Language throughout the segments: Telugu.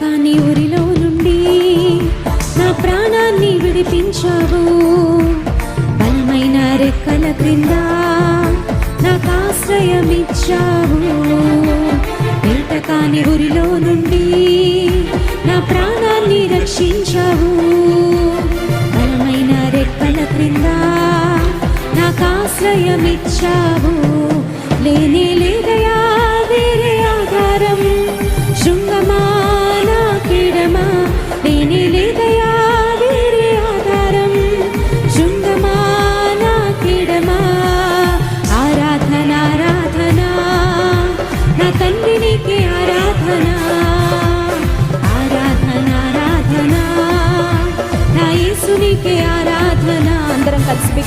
కానీ ఊరిలో నుండి నా ప్రాణాన్ని విడిపించావు. బలమైన రెక్కల క్రింద నాకు ఆశ్రయమిచ్చావు. వెంటకాని ఊరిలో నుండి నా ప్రాణాన్ని రక్షించావు. బలమైన రెక్కల క్రింద నాకు ఆశ్రయమిచ్చావు. లేనే లేదా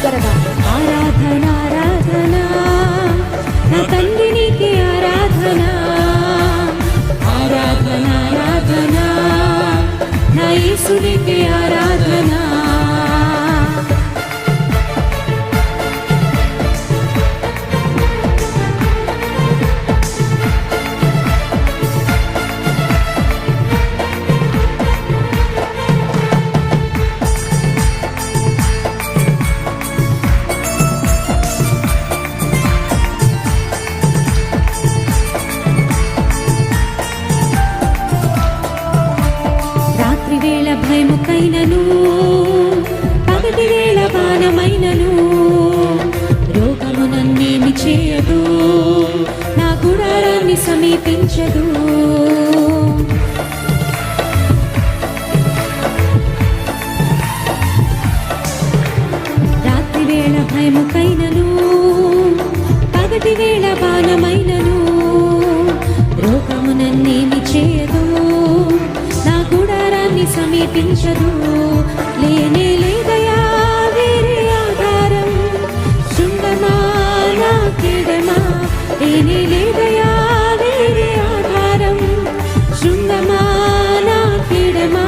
Guaraná. భయముకైనను పగటి వేళ బాణమైనను రోగము నన్నేమి చేయదు నా గుడారాన్ని సమీపించదు. రాత్రి వేళ భయముకైనను పగటి వేళ బాణమైనను గుడారాన్ని సమీపించదు లేనే లేదయా వేరే ఆధారం. శృంగమా నా కీడమా లేనే లేదయా వేరే ఆధారం. శృంగమా నా కీడమా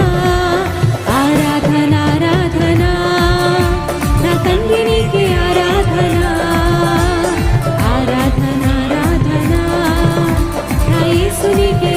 ఆరాధన ఆరాధన. నా తండ్రి నీకే ఆరాధన. ఆరాధన ఆరాధన. నా యేసునికే ఆరాధన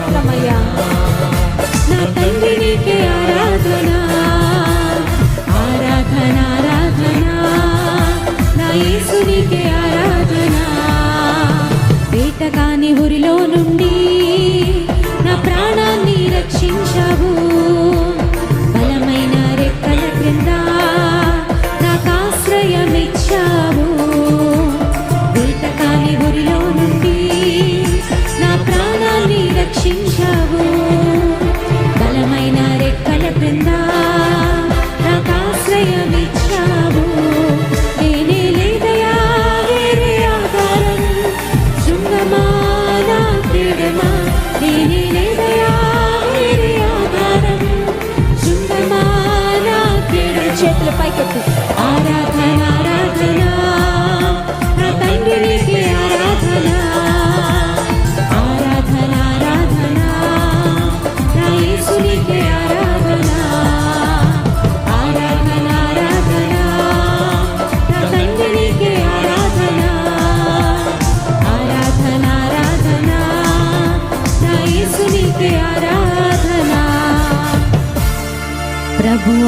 స్తోత్రమయ్యా నా తండ్రి నీకే ఆరాధన. ఆరాధన ఆరాధన. నా యేసునికే ఆరాధన. వేటగాని ఊరిలో నుండి నా ప్రాణాన్ని రక్షించావు. బలమైన రెక్కల క్రింద నాకు ఆశ్రయమిచ్చావు. प्रभु